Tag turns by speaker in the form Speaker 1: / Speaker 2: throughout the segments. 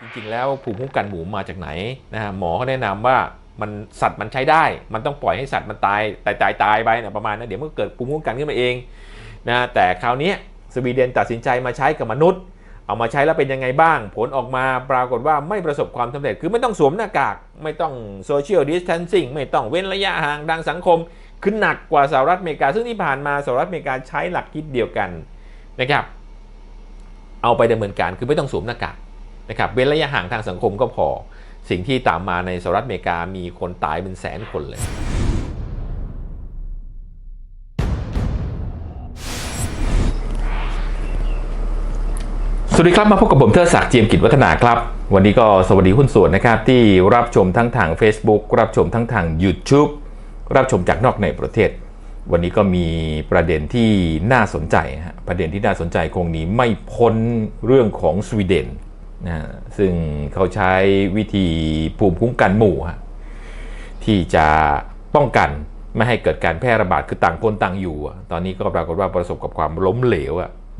Speaker 1: จริงๆ แล้วภูมิคุ้มกันหมูมาจากไหนนะฮะหมอเขาแนะนำว่ามันสัตว์มันใช้ได้ มันต้องปล่อยให้สัตว์มันตายตายตายตายไปนะประมาณนั้นเดี๋ยวมันก็เกิดภูมิคุ้มกันขึ้นมาเองนะแต่คราวนี้สวีเดนตัดสินใจมาใช้กับมนุษย์ เอามาใช้แล้วเป็นยังไงบ้าง ผลออกมาปรากฏว่าไม่ประสบความสำเร็จคือไม่ต้องสวมหน้ากาก ไม่ต้องโซเชียลดิส a ทนซิ่งไม่ต้องเว้นระยะห่างทางสังคมขึ้นหนักกว่าสหรัฐอเมริกา ซึ่งที่ผ่านมาสหรัฐอเมริกาใช้หลักคิดเดียวกันนะครับเอาไปดำเนินการคือไม่ต้องสวมหน้ากาก นะครับเว้นระยะห่างทางสังคมก็พอ สิ่งที่ตามมาในสหรัฐอเมริกามีคนตายเป็นแสนคนเลยสวัสดีครับ มาพบกับผมเทอศักดิ์เจียมกิจวัฒนาครับ วันนี้ก็สวัสดีหุ้นส่วนนะครับที่รับชมทั้งทาง Facebook รับชมทั้งทาง YouTube รับชมจากนอกในประเทศ วันนี้ก็มีประเด็นที่น่าสนใจฮะประเด็นที่น่าสนใจคงหนีไม่พ้นเรื่องของสวีเดน นะซึ่งเขาใช้วิธีภูมิคุ้มกันหมู่ที่จะป้องกันไม่ให้เกิดการแพร่ระบาดคือต่างคนต่างอยู่ ตอนนี้ก็ปรากฏว่าประสบกับความล้มเหลว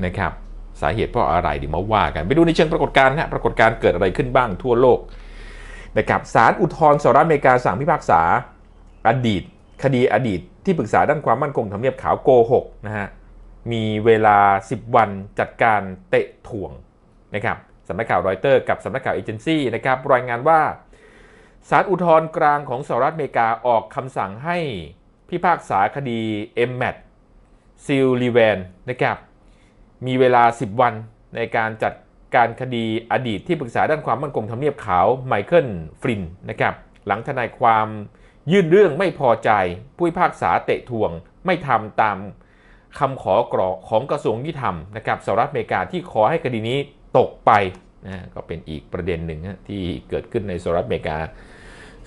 Speaker 1: นะครับสาเหตุเพราะอะไรเดี๋ยวมาว่ากัน ไปดูในเชิงปรากฏการณ์นะปรากฏการณ์เกิดอะไรขึ้นบ้างทั่วโลกนะครับศาลอุทธรณ์สหรัฐอเมริกาสั่งพิพากษาอดีต คดีอดีต ที่ปรึกษาด้านความมั่นคงทำเนียบขาวโกหกนะฮะมีเวลา 10 วันจัดการเตะถ่วงนะครับ สำนักข่าวรอยเตอร์กับสำนักข่าวเอเจนซี่นะครับรายงานว่าศาลอุทธรณ์กลางของสหรัฐอเมริกาออกคำสั่งให้พิพากษาคดีเอ็มแมทซิลลีแวนนะครับมีเวลา 10 วันในการจัดการคดีอดีตที่ปรึกษาด้านความมั่นคงทำเนียบขาวไมเคิลฟรินนะครับหลังทนายความยื่นเรื่องไม่พอใจผู้พิพากษาเตะทวงไม่ทำตามคำขอกรอของกระทรวงยุติธรรมนะครับสหรัฐอเมริกาที่ขอให้คดีนี้ ตกไปนะก็เป็นอีกประเด็นหนึ่งนะที่เกิดขึ้นในสหรัฐอเมริกา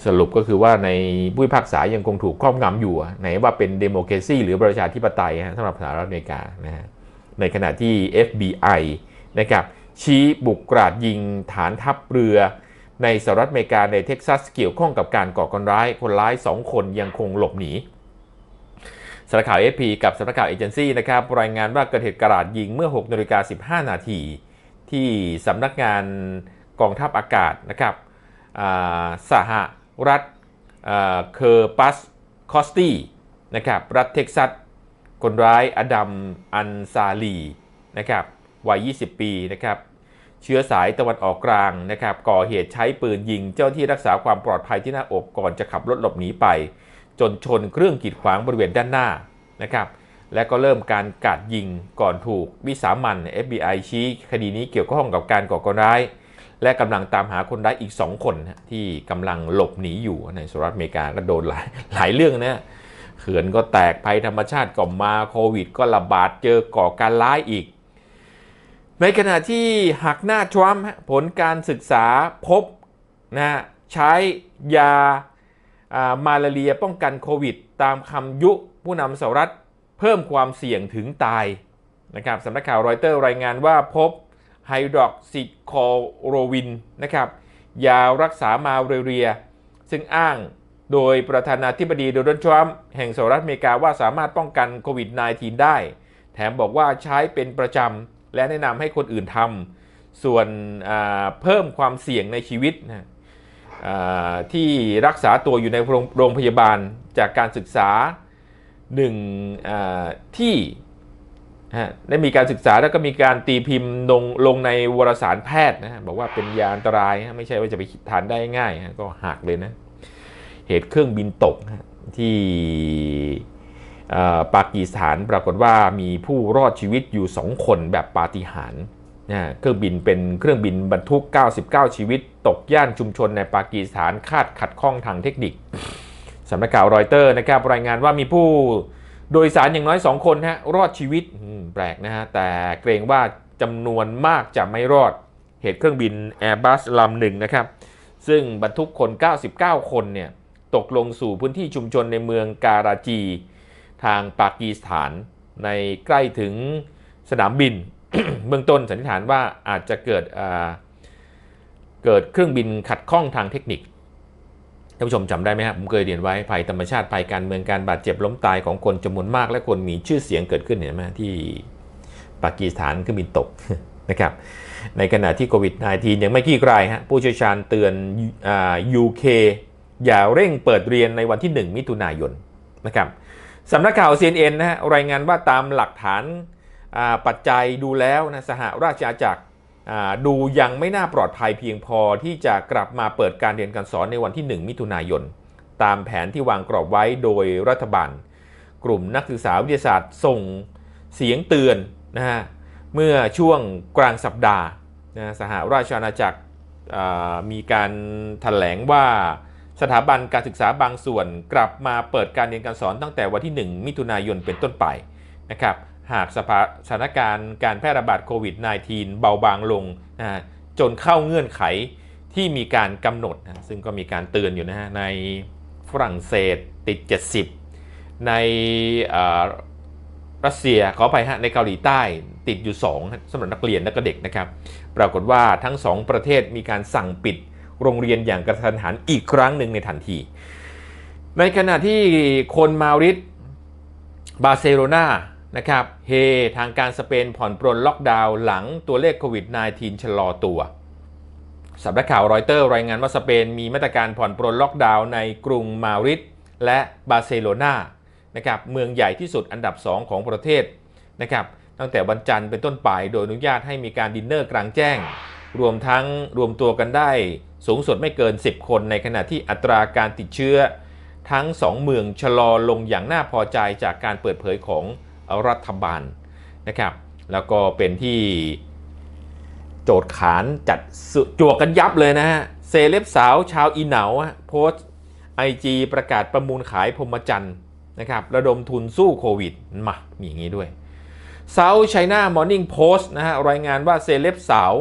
Speaker 1: สรุปก็คือว่าในผู้พิพากษายังคงถูกครอบงำอยู่อะไหนว่าเป็นเดโมแครซีหรือประชาธิปไตยฮะสำหรับสหรัฐอเมริกานะฮะในขณะที่ FBI นะครับชี้บุกกราดยิงฐานทัพเรือ ในสหรัฐอเมริกาในเท็กซัสเกี่ยวข้องกับการก่อการร้าย คนร้าย 2 คนยังคงหลบหนีสำนักข่าว AP กับสำนักข่าวเอเจนซี่นะครับรายงานว่าเกิดเหตุกราดยิงเมื่อ6นาฬิกา15 นาที ที่สำนักงานกองทัพอากาศนะครับสหรัฐเคอร์ปัสคอสตี้นะครับรัฐเท็กซัส คนร้ายอดัมอันซาลีนะครับวัย 20 ปีนะครับเชื้อสายตะวันออกกลางนะครับก่อเหตุใช้ปืนยิงเจ้าที่รักษาความปลอดภัยที่หน้าอกก่อนจะขับรถหลบหนีไป จนชนเครื่องกีดขวางบริเวณด้านหน้านะครับ และก็เริ่มการกาดยิงก่อนถูกวิสามัน FBI ชี้คดีนี้เกี่ยวข้องกับการก่อการร้าย และกำลังตามหาคนร้ายอีก 2 คนที่กำลังหลบหนีอยู่ในสหรัฐอเมริกาก็โดนหลายหลายเรื่องนะเขื่อนก็แตกภัยธรรมชาติก็มาโควิด ก็ระบาดเจอก่อการร้ายอีก ในขณะที่หักหน้าทรัมป์ผลการศึกษาพบนะใช้ยาามาลาเรียป้องกันโควิด ตามคำยุผู้นำสหรัฐ เพิ่มความเสี่ยงถึงตายนะครับสำนักข่าวรอยเตอร์รายงานว่าพบไฮดรอกซิคอโรวินนะครับยารักษามาเรีย ซึ่งอ้างโดยประธานาธิบดีโดนัลด์ทรัมป์แห่งสหรัฐอเมริกาว่าสามารถป้องกันโควิด -19 ได้ แถมบอกว่าใช้เป็นประจำ และแนะนำให้คนอื่นทำส่วนเพิ่มความเสี่ยงในชีวิตนะที่รักษาตัวอยู่ในโรงโรงพยาบาลจากการศึกษา หนึ่งที่ได้มีการศึกษาแล้วก็มีการตีพิมพ์ลงลงในวารสารแพทย์นะบอกว่าเป็นยาอันตรายไม่ใช่ว่าจะไปทานได้ง่ายก็หักเลยนะ เหตุเครื่องบินตกที่ปากีสถานปรากฏว่ามีผู้รอดชีวิตอยู่ 2 คนแบบปาฏิหาริย์เครื่องบินเป็นเครื่องบินบรรทุก 99 ชีวิต ตกย่านชุมชนในปากีสถานคาดขัดข้องทางเทคนิค สำนักข่าวรอยเตอร์นะครับรายงานว่ามีผู้โดยสารอย่างน้อย 2 คนฮะรอดชีวิตแปลกนะฮะแต่เกรงว่าจำนวนมากจะไม่รอดเหตุเครื่องบิน Airbus ลำหนึ่งนะครับ ซึ่งบรรทุกคน 99 คนเนี่ยตกลงสู่พื้นที่ชุมชนในเมืองการาจี ทางปากีสถานในใกล้ถึงสนามบิน เบื้องต้นสันนิษฐานว่าอาจจะเกิดเกิดเครื่องบินขัดข้องทางเทคนิค ท่านผู้ชมจำได้ไหมครับผมเคยเรียนไว้ภัยธรรมชาติภัยการเมืองการบาดเจ็บล้มตายของคนจำนวนมาก และคนมีชื่อเสียงเกิดขึ้นเห็นไหมที่ปากีสถานเครื่องบินตกนะครับในขณะที่โควิด -19 ยังไม่ขี้กลฮะผู้เชี่ยวชาญเตือนอ่า UK อย่าเร่งเปิดเรียนในวันที่ 1 มิถุนายนนะครับสำนักข่าว CNN นะฮะรายงานว่าตามหลักฐานอ่าปัจจัยดูแล้วนะสหราชอาณาจักร ดูยังไม่น่าปลอดภัยเพียงพอที่จะกลับมาเปิดการเรียนการสอนในวันที่ 1 มิถุนายน ตามแผนที่วางกรอบไว้โดยรัฐบาล กลุ่มนักศึกษาวิทยาศาสตร์ส่งเสียงเตือนนะฮะเมื่อช่วงกลางสัปดาห์นะสหราชอาณาจักรมีการถแถลงว่าสถาบันการศึกษาบางส่วนกลับมาเปิดการเรียนการสอนตั้งแต่วันที่ 1 มิถุนายนเป็นต้นไปนะครับ หากสภาสถานการณ์การแพร่ระบาดโควิด -19 เบาบางลงนะจนเข้าเงื่อนไขที่มีการกำหนดนะซึ่งก็มีการเตือนอยู่นะฮะในฝรั่งเศสติด 70 ในรัสเซียขออภัยฮะในเกาหลีใต้ติดอยู่2ฮะสำหรับนักเรียนและก็เด็กนะครับ ปรากฏว่าทั้ง 2 ประเทศมีการสั่งปิดโรงเรียนอย่างกระทันหันอีกครั้งหนึ่งในทันที ในขณะที่คนมาริดบาร์เซโลนา นะครับเฮทางการสเปนผ่อนปรนล็อกดาวน์หลังตัวเลขโควิด -19 ชะลอตัวสำนักข่าวรอยเตอร์รายงานว่าสเปนมีมาตรการผ่อนปรนล็อกดาวน์ในกรุงมาริดและบาร์เซโลนานะครับเมืองใหญ่ที่สุดอันดับ 2 ของประเทศนะครับตั้งแต่วันจันทร์เป็นต้นไปโดยอนุญาตให้มีการดินเนอร์กลางแจ้ง รวมทั้งรวมตัวกันได้สูงสุดไม่เกิน 10 คนในขณะที่อัตราการติดเชื้อ ทั้ง 2 เมืองชะลอลงอย่างน่าพอใจจากการเปิดเผยของ รัฐบาลนะครับแล้วก็เป็นที่โจทย์ขานจัดจวกกันยับเลยนะฮะเซเลบสาวชาวอีเหนาโพสต์ไอจีประกาศประมูลขายพรมจันทร์นะครับระดมทุนสู้โควิดมามีอย่างนี้ด้วย South China Morning Post นะฮะรายงานว่าเซเลบสาว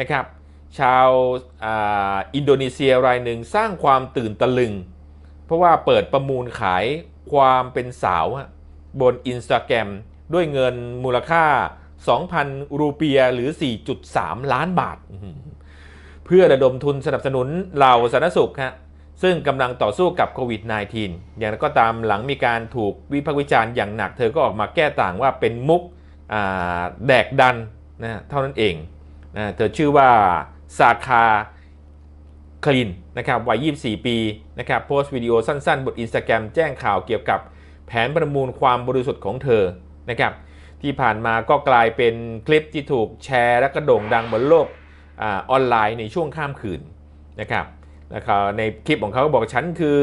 Speaker 1: นะครับชาวออินโดนีเซียรายหนึ่งสร้างความตื่นตะลึง เพราะว่าเปิดประมูลขายความเป็นสาวฮะ บนอินสตาแกรมด้วยเงินมูลค่า 2,000 รูเปียหรือ 4.3 ล้านบาท เพื่อระดมทุนสนับสนุนเหล่าสาธารณสุขฮะซึ่งกำลังต่อสู้กับโควิด -19 อย่างไรก็ตามหลังมีการถูกวิพากษ์วิจารณ์อย่างหนักเธอก็ออกมาแก้ต่างว่าเป็นมุกแดกดันนะเท่านั้นเองนะเธอชื่อว่าซาคาคลินนะครับวัย 24 ปีนะครับโพสต์วิดีโอสั้นๆ บนอินสตาแกรมแจ้งข่าวเกี่ยวกับ แผนประมูลความบริสุทธิ์ของเธอนะครับที่ผ่านมาก็กลายเป็นคลิปที่ถูกแชร์และกระโด่งดังบนโลกอออนไลน์ในช่วงข้ามคืนนะครับนะครับในคลิปของเขาบอกฉันคือ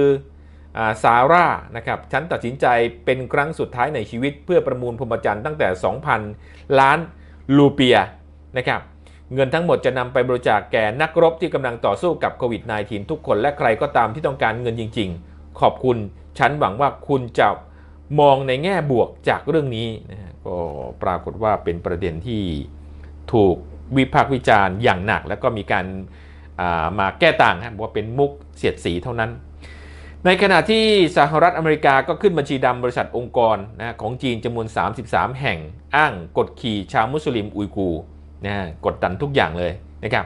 Speaker 1: ซาร่านะครับฉันตัดสินใจเป็นครั้งสุดท้ายในชีวิตเพื่อประมูลพรหมจรรย์ตั้งแต่ 2,000 ล้านลูเปียนะครับเงินทั้งหมดจะนำไปบริจาคแก่นักรบที่กำลังต่อสู้กับโควิด -19 ทุกคนและใครก็ตามที่ต้องการเงินจริง ๆ ขอบคุณ ฉันหวังว่าคุณจะ มองในแง่บวกจากเรื่องนี้นะฮะก็ปรากฏว่าเป็นประเด็นที่ถูกวิพากษ์วิจารณ์อย่างหนัก แล้วก็มีการามาแก้ต่างนะบว่าเป็นมุกเสียดสีเท่านั้น ในขณะที่สหรัฐอเมริกาก็ขึ้นบัญชีดำบริษัทองค์กรนะของจีนจำนวน 33 แห่งอ้างกดขี่ชาวมุสลิมอุยกูนะกดดันทุกอย่างเลยนะครับ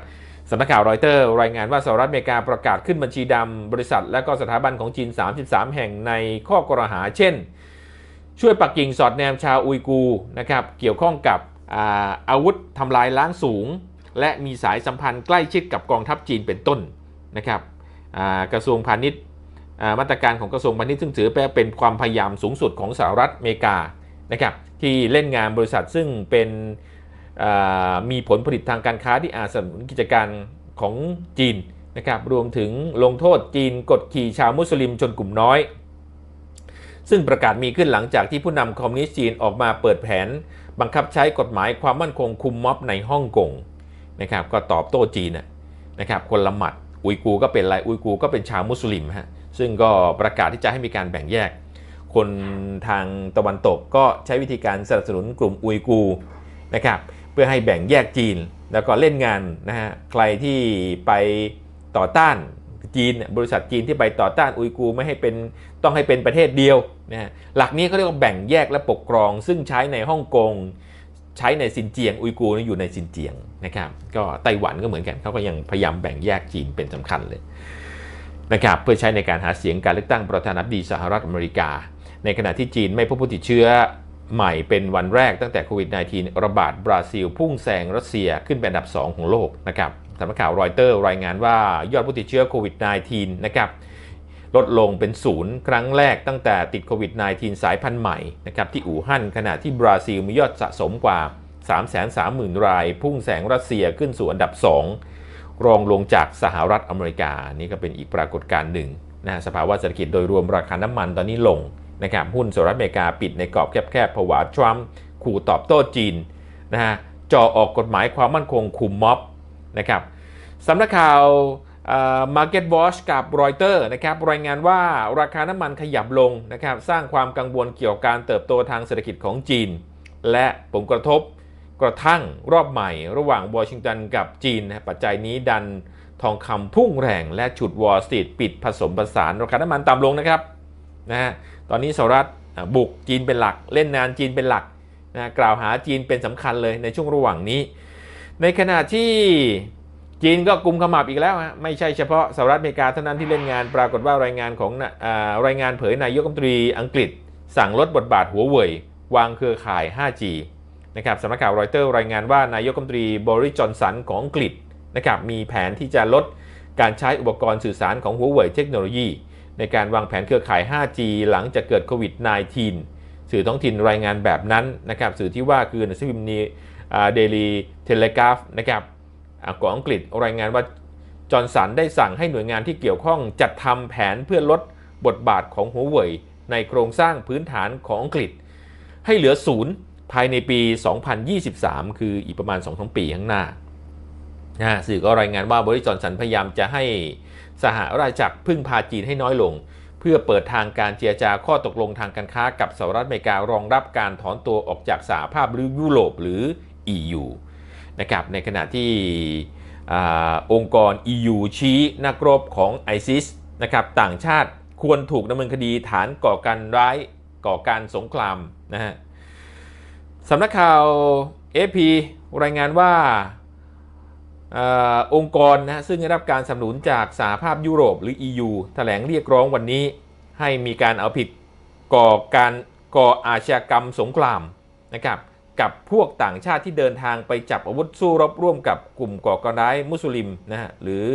Speaker 1: สำนักข่าวรอยเตอร์รายงานว่าสหรัฐอเมริกาประกาศขึ้นบัญชีดำบริษัท และก็สถาบันของจีน 33 แห่งในข้อกล่าวหา เช่น ช่วยปักกิ่งสอดแนมชาวอุยกูนะครับเกี่ยวข้องกับอาอาวุธทำลายล้างสูง และมีสายสัมพันธ์ใกล้ชิดกับกองทัพจีนเป็นต้นนะครับกระทรวงพาณิชย์มาตรการของกระทรวงพาณิชย์ซึ่งถือเป็นความพยายามสูงสุดของสหรัฐอเมริกานะครับที่เล่นงานบริษัทซึ่งเป็นมีผลผลิตทางการค้าที่อาจสนับสนุนกิจการของจีนนะครับรวมถึงลงโทษจีนกดขี่ชาวมุสลิมชนกลุ่มน้อย ซึ่งประกาศมีขึ้นหลังจากที่ผู้นำคอมมิวนิสต์จีนออกมาเปิดแผน บังคับใช้กฎหมายความมั่นคงคุมม็อบในฮ่องกงนะครับก็ตอบโต้จีนนะครับคนละหมัดอุยกูก็เป็นอะไรอุยกูก็เป็นชาวมุสลิมฮะซึ่งก็ประกาศที่จะให้มีการแบ่งแยก คนทางตะวันตกก็ใช้วิธีการสนับสนุนกลุ่มอุยกูนะครับเพื่อให้แบ่งแยกจีน แล้วก็เล่นงานนะฮะใครที่ไปต่อต้าน จีนบริษัทจีนที่ไปต่อต้านอุยกูร์ไม่ให้เป็นต้องให้เป็นประเทศเดียวนะฮะหลักนี้เขาเรียกว่าแบ่งแยกและปกครอง ซึ่งใช้ในฮ่องกงใช้ในซินเจียงอุยกูร์นี่อยู่ในซินเจียงนะครับก็ไต้หวันก็เหมือนกันเขาก็ยังพยายามแบ่งแยกจีนเป็นสำคัญเลยนะครับเพื่อใช้ในการหาเสียงการเลือกตั้งประธานาธิบดีสหรัฐอเมริกา ในขณะที่จีนไม่พบผู้ติดเชื้อใหม่เป็นวันแรกตั้งแต่โควิด -19 ระบาดบราซิล พุ่งแซงรัสเซียขึ้นเป็นอันดับ 2 ของโลกนะครับ สำนักข่าวรอยเตอร์รายงานว่ายอดผู้ติดเชื้อโควิด -19 นะครับลดลงเป็นศูนย์ครั้งแรกตั้งแต่ติดโควิด -19 สายพันธุ์ใหม่นะครับที่อู่ฮั่นขณะที่บราซิลมียอดสะสมกว่า 330,000 ราย พุ่งแซงรัสเซียขึ้นสู่อันดับ 2 รองลงจากสหรัฐอเมริกา นี่ก็เป็นอีกปรากฏการณ์หนึ่งนะสภาวะเศรษฐกิจโดยรวมราคาน้ำมันตอนนี้ลงนะครับหุ้นสหรัฐอเมริกาปิดในกรอบแคบๆผวาทรัมป์ขู่ตอบโต้จีนนะฮะจ่อออกกฎหมายความมั่นคงคุมม็อบ นะครับสำนักข่าว Market Watch กับรอยเตอร์นะครับรายงานว่าราคาน้ำมันขยับลงนะครับสร้างความกังวลเกี่ยวกับการเติบโตทางเศรษฐกิจของจีน และผลกระทบกระทั่งรอบใหม่ระหว่างวอชิงตันกับจีนนะปัจจัยนี้ดันทองคำพุ่งแรงและฉุดวอลสตรีทปิดผสมผสานราคาน้ำมันต่ำลงนะครับนะฮะตอนนี้สหรัฐบุกจีนเป็นหลัก เล่นนานจีนเป็นหลักนะกล่าวหาจีนเป็นสำคัญเลยในช่วงระหว่างนี้ ในขณะที่จีนก็กุมขมับอีกแล้วฮะไม่ใช่เฉพาะสหรัฐอเมริกาเท่านั้นที่เล่นงานปรากฏว่ารายงานของรายงานเผยนายกรัฐมนตรีอังกฤษ สั่งลดบทบาทหัวเว่ยวางเครือข่าย 5G นะครับสำนักข่าวรอยเตอร์รายงานว่านายกรัฐมนตรีบริจอนสันของอังกฤษนะครับมีแผนที่จะลดการใช้อุปกรณ์สื่อสารของหัวเว่ยเทคโนโลยี ในการวางแผนเครือข่าย 5G หลังจากเกิดโควิด -19 สื่อท้องถิ่นรายงานแบบนั้นนะครับสื่อที่ว่าคือหนังสือพิมพ์นี เดลีเทเลกราฟนะครับของอังกฤษรายงานว่าจอร์นสันได้สั่งให้หน่วยงานที่เกี่ยวข้องจัดทำแผนเพื่อลดบทบาทของหัวเว่ยในโครงสร้างพื้นฐานของอังกฤษ ให้เหลือศูนย์ภายในปี 2023 คืออีกประมาณ2-3ปีข้างหน้านะสื่อก็รายงานว่าบริจอนสันพยายามจะให้สหราชอาณาจักรพึ่งพาจีนให้น้อยลง เพื่อเปิดทางการเจรจาข้อตกลงทางการค้ากับสหรัฐอเมริการองรับการถอนตัวออกจากสหภาพหรือยุโรปหรือ EU นะครับในขณะที่อองค์กร EU ชี้นักรบของ ISIS นะครับต่างชาติควรถูกดำเนินคดีฐานก่อการร้ายก่อการสงครามนะฮะสำนักข่าว AP รายงานว่าอองค์กรนะซึ่งได้รับการสนับสนุนจากสหภาพยุโรปหรือ EU แถลงเรียกร้องวันนี้ ให้มีการเอาผิดก่อการก่ออาชญากรรมสงครามนะครับ กับพวกต่างชาติที่เดินทางไปจับอาวุธสู้รบร่วมกับกลุ่มก่อการร้ายมุสลิมนะฮะหรือ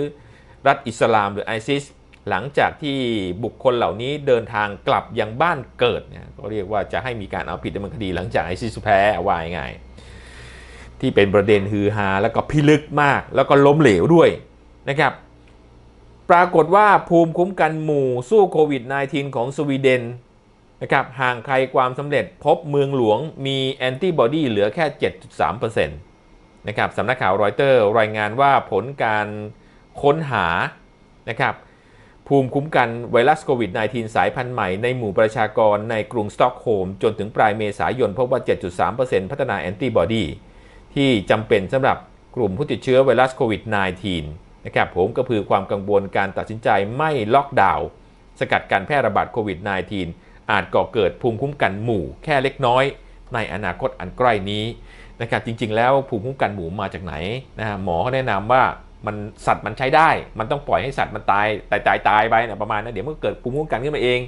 Speaker 1: รัฐอิสลามหรือไอซิสหลังจากที่บุคคลเหล่านี้เดินทางกลับยังบ้านเกิดเนี่ยก็เรียกว่าจะให้มีการเอาผิดดำเนินคดีหลังจากไอซิสแพ้ว่าง่ายที่เป็นประเด็นฮือฮาแล้วก็พิลึกมากแล้วก็ล้มเหลวด้วยนะครับปรากฏว่าภูมิคุ้มกันหมู่สู้โควิด -19 ของสวีเดน นะครับห่างไกลความสำเร็จพบเมืองหลวงมีแอนติบอดีเหลือแค่ 7.3%นะครับสำนักข่าวรอยเตอร์รายงานว่าผลการค้นหานะครับภูมิคุ้มกันไวรัสโควิด -19 สายพันธุ์ใหม่ในหมู่ประชากรในกรุงสตอกโฮล์มจนถึงปลายเมษายนพบว่า 7.3%พัฒนาแอนติบอดีที่จำเป็นสำหรับกลุ่มผู้ติดเชื้อไวรัสโควิด -19 นะครับผมก็คือความกังวลการตัดสินใจไม่ล็อกดาวน์สกัดการแพร่ระบาดโควิด -19 อาจก่อเกิดภูมิคุ้มกันหมู่แค่เล็กน้อย ในอนาคตอันใกล้นี้นะครับจริง ๆ แล้วภูมิคุ้มกันหมู่มาจากไหนนะฮะหมอเขาแนะนำว่ามันสัตว์มันใช้ได้ มันต้องปล่อยให้สัตว์มันตายตายตายตายไปนะประมาณนั้นเดี๋ยวมันก็เกิดภูมิคุ้มกันขึ้นมาเอง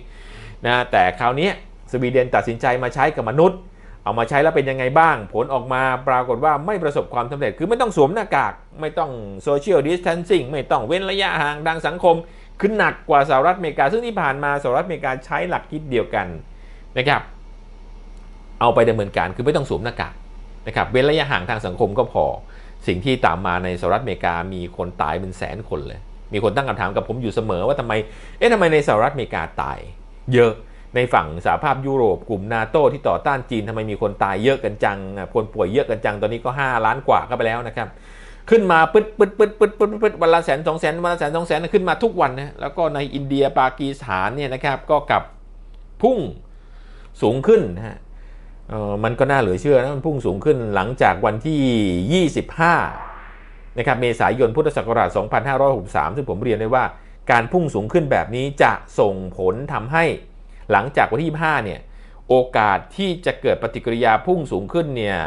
Speaker 1: นะแต่คราวนี้สวีเดนตัดสินใจมาใช้กับมนุษย์ เอามาใช้แล้วเป็นยังไงบ้าง ผลออกมาปรากฏว่าไม่ประสบความสำเร็จคือไม่ต้องสวมหน้ากาก ไม่ต้องโซเชียลดิส a ทนซิ่งไม่ต้องเว้นระยะห่างทางสังคม ขึ้นหนักกว่าสหรัฐอเมริกา ซึ่งที่ผ่านมาสหรัฐอเมริกาใช้หลักคิดเดียวกันนะครับ เอาไปดำเนินการคือไม่ต้องสวมหน้ากากนะครับเว้นระยะห่างทางสังคมก็พอ สิ่งที่ตามมาในสหรัฐอเมริกามีคนตายเป็นแสนคนเลย มีคนตั้งคำถามกับผมอยู่เสมอว่าทำไมเอ๊ะทำไมในสหรัฐอเมริกาตาย เยอะในฝั่งสหภาพยุโรปกลุ่มนาโตที่ต่อต้านจีนทำไมมีคนตายเยอะกันจังคนป่วยเยอะกันจังตอนนี้ก็ 5 ล้านกว่าก็ไปแล้วนะครับ ขึ้นมาปึ๊ดปึ๊ดปึ๊ดปึ๊ดปึ๊ดปึ๊ดวันละแสนสองแสนวันละแสนสองแสนขึ้นมาทุกวันนะแล้วก็ในอินเดียปากีสถานเนี่ยนะครับก็กลับพุ่งสูงขึ้นนะฮะมันก็น่าเหลือเชื่อนะมันพุ่งสูงขึ้นหลังจากวันที่ 25 นะครับเมษายนพุทธศักราช 2563 ซึ่งผมเรียนเลยว่าการพุ่งสูงขึ้นแบบนี้จะส่งผลทำให้หลังจากวันที่ 25 เนี่ยโอกาสที่จะเกิดปฏิกิริยาพุ่งสูงขึ้นเนี่ย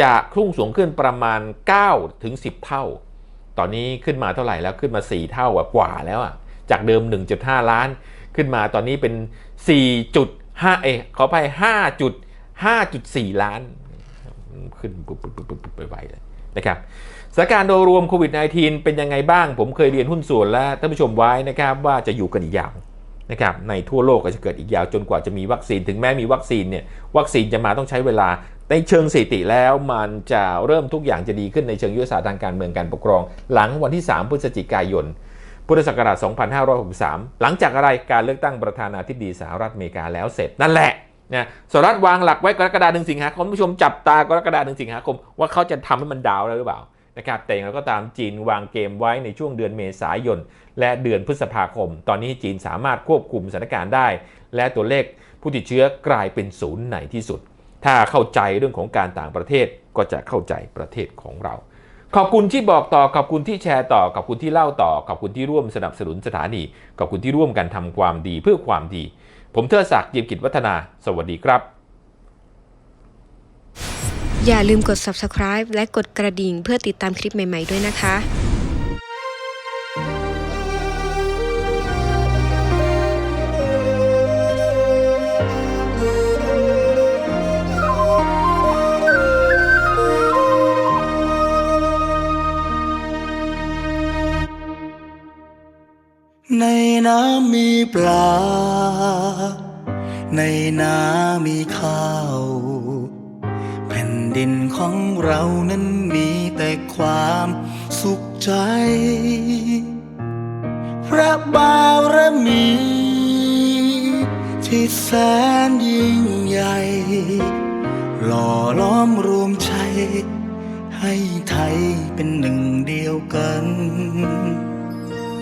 Speaker 1: จะพุ่งสูงขึ้นประมาณ 9 ถึง 10 เท่า ตอนนี้ขึ้นมาเท่าไหร่แล้วขึ้นมา 4 เท่ากว่าแล้วอะ จากเดิม 1.5 ล้าน ขึ้นมาตอนนี้เป็น 4.5 เอขอไป5.4 ล้าน ขึ้นปุ๊บปุ๊บปุ๊บปุ๊บไปไวเลยนะครับสถานการณ์โดยรวมโควิด -19 เป็นยังไงบ้าง ผมเคยเรียนหุ้นส่วนและท่านผู้ชมไว้นะครับว่าจะอยู่กันอีกยาวนะครับในทั่วโลกก็จะเกิดอีกยาวจนกว่าจะมีวัคซีน ถึงแม้มีวัคซีนเนี่ยวัคซีนจะมาต้องใช้เวลา ในเชิงสถิติแล้วมันจะเริ่มทุกอย่างจะดีขึ้นในเชิงยุทธศาสตร์ทางการเมืองการปกครอง หลังวันที่ 3 พฤศจิกายน พุทธศักราช 2563 หลังจากอะไรการเลือกตั้งประธานาธิบดีสหรัฐอเมริกาแล้วเสร็จนั่นแหละนะสหรัฐวางหลักไว้กรกฎาคมถึงสิงหาคมผู้ชมจับตากรกฎาคมถึงสิงหาคมว่าเขาจะทำให้มันดาวแล้วหรือเปล่านะครับแต่อย่างไรก็ตามจีนวางเกมไว้ในช่วงเดือนเมษายน และเดือนพฤษภาคม ตอนนี้จีนสามารถควบคุมสถานการณ์ได้ และตัวเลขผู้ติดเชื้อกลายเป็นศูนย์ในที่สุด ถ้าเข้าใจเรื่องของการต่างประเทศก็จะเข้าใจประเทศของเรา ขอบคุณที่บอกต่อขอบคุณที่แชร์ต่อขอบคุณที่เล่าต่อขอบคุณที่ร่วมสนับสนุนสถานีขอบคุณที่ร่วมกันทำความดีเพื่อความดี ผมเทอศักดิ์ยียมกิจวัฒนา สวัสดีครับ
Speaker 2: อย่าลืมกด subscribe และกดกระดิ่งเพื่อติดตามคลิปใหม่ ๆ ด้วยนะคะ
Speaker 3: ปลา ในน้ำมีข้าว แผ่นดินของเรานั้นมีแต่ความสุขใจ พระบารมี ที่แสนยิ่งใหญ่ หล่อล้อมร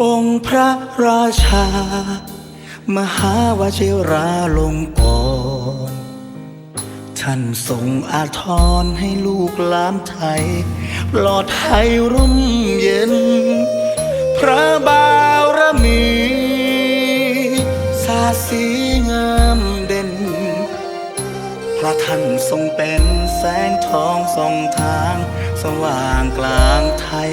Speaker 3: องค์พระราชา มหาวชิราลงกรท่านทรงอาทรให้ลูกหลานไทยปลอดภัยร่มเย็น พระบารมีสาสีงามเด่นเพราะท่านทรงเป็นแสงทองส่องทาง สว่างกลางไทย